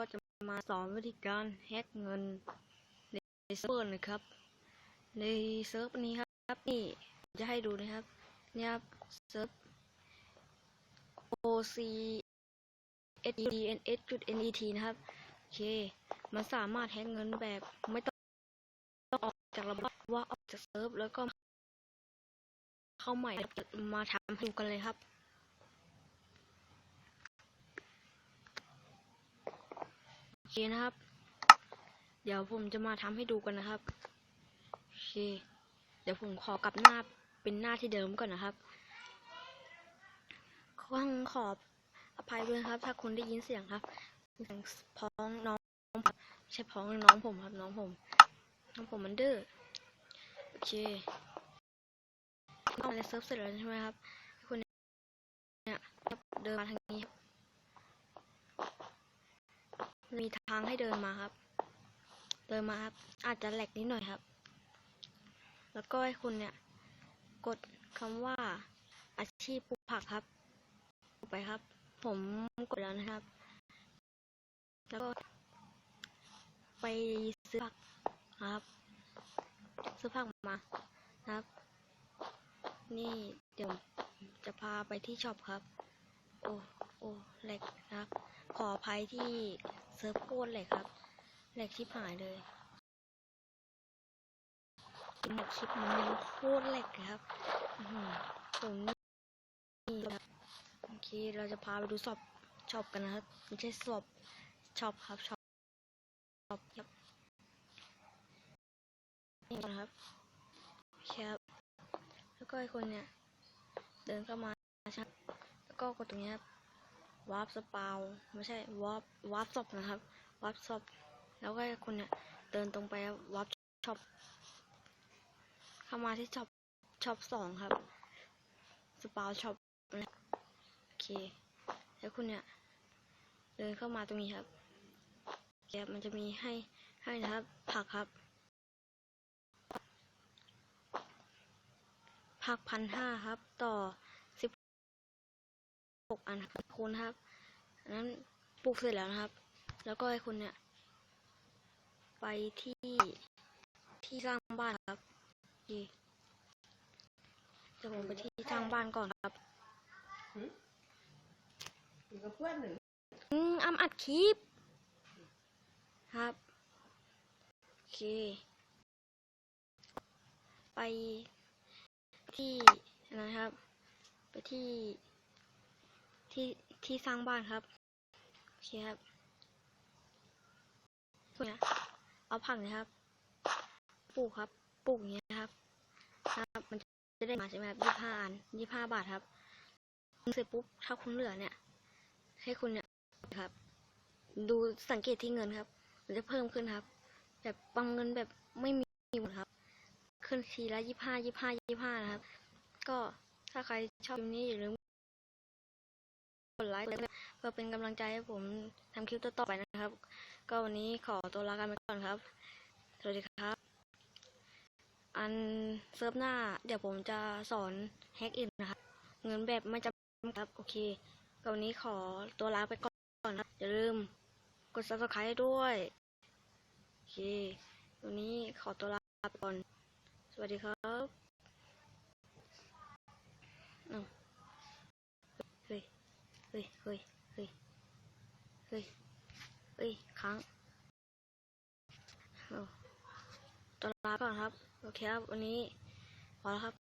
ก็จะมาสอนวิธีการแฮกเงินในเซิร์ฟเวอร์นะครับ ในเซิร์ฟนี้ครับนี่จะให้ดูนะครับเนี่ยครับเซิร์ฟ oc sdns net นะครับโอเค มันสามารถแฮกเงินแบบไม่ต้องต้องออกจากระบบว่าออกจากเซิร์ฟแล้วก็ เข้าใหม่มาทำให้ดูกันเลยครับ โอเค นะครับ เดี๋ยวผมจะมาทำให้ดูกันนะครับโอเคเดี๋ยวผมขอกลับหน้าเป็นหน้าที่เดิมก่อนนะครับขอขอบอภัยด้วยครับ ถ้าคุณได้ยินเสียงครับเสียงพ้องน้องใช่พ้องน้องผมครับน้องผม น้องผมมันดื้อโอเคต้องเลยเซิร์ฟเสร็จแล้วใช่ไหมครับคุณเนี่ยเดินมาทางนี้ครับ มีทางให้เดินมาครับ เดินมาครับ อาจจะแหลกนิดหน่อยครับ แล้วก็ให้คุณเนี่ย กดคำว่าอาชีพปลูกผักครับไปครับ ผมกดแล้วนะครับ แล้วก็ ไปซื้อผักครับ ซื้อผักมานะครับ นี่เดี๋ยวจะพาไปที่ช็อปครับ โอ้โอ้แหลกนะครับ ขออภัยที่ เซิร์ฟโคตรแหลกครับแหล็กชิบหายเลยหมดชิปมันยังโคตรแหล็กครับอื้อหือผมนี่ครับโอเคเราจะพาไปดูช็อปช็อปกันนะครับไม่ใช่ช็อปช็อปครับช็อปช็อปครับนี่นะครับโอเครับแล้วก็ไอคนเนี่ยเดินเข้ามาชัดแล้วก็กดตรงนี้ครับ วาร์ปสปาวไม่ใช่วาร์ปวาร์ปช็อปนะครับวาร์ปช็อปแล้วก็ไอ้คนเนี่ยเดินตรงไปวาร์ปช็อปเข้ามาที่ช็อปช็อปสองครับสปาวช็อปโอเคแล้วคุณเนี่ยเดินเข้ามาตรงนี้ครับแกมันจะมีให้ให้นะครับ ผักครับ ผักพันห้าครับต่อ หกอันครับคูณครับอันนั้นปลูกเสร็จแล้วนะครับ แล้วก็ให้คุณเนี่ย ไปที่ที่สร้างบ้านครับดีจะผมไปที่ทางบ้านก่อนครับอยู่กับเพื่อนหนึ่งอืมอำอัดคลิปครับโอเค ไปที่นะครับ ไปที่ ที่ที่สร้างบ้านครับ โอเคครับเนี่ยเอาผักนะครับ ปลูกครับ ปลูกอย่างเงี้ยครับ ครับ มันจะได้มาใช่ไหมครับยี่ห้าอันยี่ห้าบาทครับเสร็จปุ๊บ ถ้าคุณเหลือเนี่ย ให้คุณเนี่ยครับ ดูสังเกตที่เงินครับ มันจะเพิ่มขึ้นครับ แบบบางเงินแบบไม่มีหมดครับ ขึ้นทีละยี่ห้ายี่ห้ายี่ห้านะครับ ก็ถ้าใครชอบคลิปนี้อย่าลืม กดไลค์เพื่อเป็นกำลังใจให้ผมทำคลิปต่อๆไปนะครับ ก็วันนี้ขอตัวลากันไปก่อนครับ สวัสดีครับ อันเซิร์ฟหน้า เดี๋ยวผมจะสอนแฮกอินนะครับ เงินแบบไม่จำกัดโอเค ก็วันนี้ขอตัวลาไปก่อนนะอย่าลืมกด subscribe ด้วย โอเค วันนี้ขอตัวลาไปก่อน สวัสดีครับอ้าวเฮ้ย เฮ้ย เฮ้ย เฮ้ย เฮ้ย เฮ้ย ค้างอ้าว ตัวลาก่อนครับ โอเคครับ วันนี้พอแล้วครับ